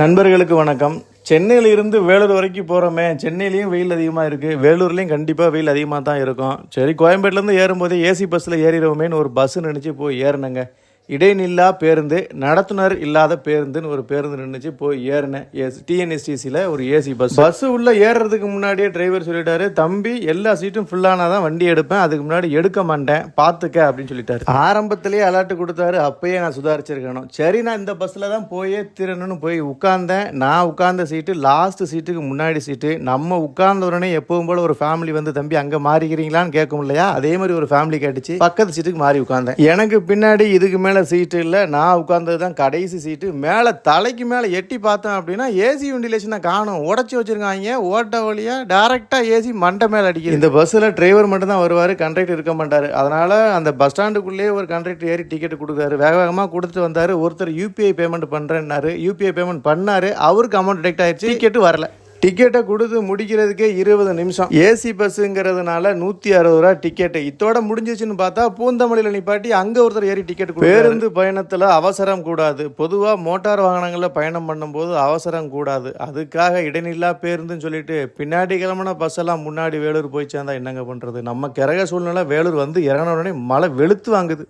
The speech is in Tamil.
நண்பர்களுக்கு வணக்கம். சென்னையிலிருந்து வேலூர் வரைக்கும் போகிறோமே சென்னையிலையும் வெயில் அதிகமாக இருக்குது வேலூர்லேயும் கண்டிப்பாக வெயில் அதிகமாக தான் இருக்கும். சரி கோயம்பேட்டிலேருந்து ஏறும்போது ஏசி பஸ்ஸில் ஏறிடுவோமேன்னு ஒரு பஸ்ஸு நினச்சி போய் ஏறினேங்க. இடைநில்லா பேருந்து நடத்துனர் இல்லாத பேருந்துன்னு ஒரு பேருந்து நின்றுச்சு போய் ஏறினேன் எஸ் டிஎன்எஸ்டிசியில் ஒரு ஏசி பஸ் பஸ் உள்ள ஏறுறதுக்கு முன்னாடியே டிரைவர் சொல்லிட்டாரு தம்பி எல்லா சீட்டும் ஃபுல்லானா தான் வண்டி எடுப்பேன் அதுக்கு முன்னாடி எடுக்க மாட்டேன் பார்த்துக்க அப்படின்னு சொல்லிட்டாரு. ஆரம்பத்திலேயே அலர்ட் கொடுத்தாரு அப்பயே நான் சுதாரிச்சிருக்கணும். சரி நான் இந்த பஸ்ஸில் தான் போயே திறனுன்னு போய் உட்கார்ந்தேன். நான் உட்கார்ந்த சீட்டு லாஸ்ட் சீட்டுக்கு முன்னாடி சீட்டு நம்ம உட்கார்ந்த உடனே எப்பவும் போல ஒரு ஃபேமிலி வந்து தம்பி அங்கே மாறிக்கிறீங்களான்னு கேட்கும் இல்லையா? அதே மாதிரி ஒரு ஃபேமிலி கேட்டுச்சு. பக்கத்து சீட்டுக்கு மாறி உட்கார்ந்தேன். எனக்கு பின்னாடி இதுக்கு மேலே சீட்டு இல்லை நான் உட்கார்ந்தது தான் கடைசி சீட்டு மேலே தலைக்கு மேலே எட்டி பார்த்தேன் அப்படின்னா ஏசி வெண்டிலேஷனை காணும். உடச்சி வச்சிருக்காங்க. ஓட்ட வழியா டேரெக்டாக ஏசி மண்டை மேலே அடிக்குது. இந்த பஸ்ஸில் டிரைவர் மட்டும் தான் வருவார் கண்டக்டர் இருக்க மாட்டார். அதனால் அந்த பஸ் ஸ்டாண்டுக்குள்ளேயே ஒரு கண்டக்டர் ஏறி டிக்கெட் கொடுக்குறாரு. வேக வேகமாக கொடுத்துட்டு வந்தார். ஒருத்தர் யூபிஐ பேமெண்ட் பண்ணுறேன்னாரு யூபிஐ பேமெண்ட் பண்ணார். அவருக்கு அமௌண்ட் டிடெக்ட் ஆயிடுச்சு டிக்கெட்டு வரல. டிக்கெட்டை கொடுத்து முடிக்கிறதுக்கே இருபது நிமிஷம். ஏசி பஸ்ஸுங்கிறதுனால நூற்றி அறுபது ரூபா டிக்கெட்டு இத்தோட முடிஞ்சிச்சுன்னு பார்த்தா பூந்தமல்லியில் நிப்பாட்டி அங்கே ஒருத்தர் ஏறி டிக்கெட் பேருந்து பயணத்தில் அவசரம் கூடாது. பொதுவாக மோட்டார் வாகனங்களில் பயணம் பண்ணும்போது அவசரம் கூடாது. அதுக்காக இடைநிலா பேருந்துன்னு சொல்லிட்டு பின்னாடி கிளம்புன பஸ் எல்லாம் முன்னாடி வேலூர் போய் சேர்ந்தா என்னங்க பண்ணுறது நம்ம கிரக சூழ்நிலை வேலூர் வந்து இறங்கின உடனே மழை வெளுத்து வாங்குது.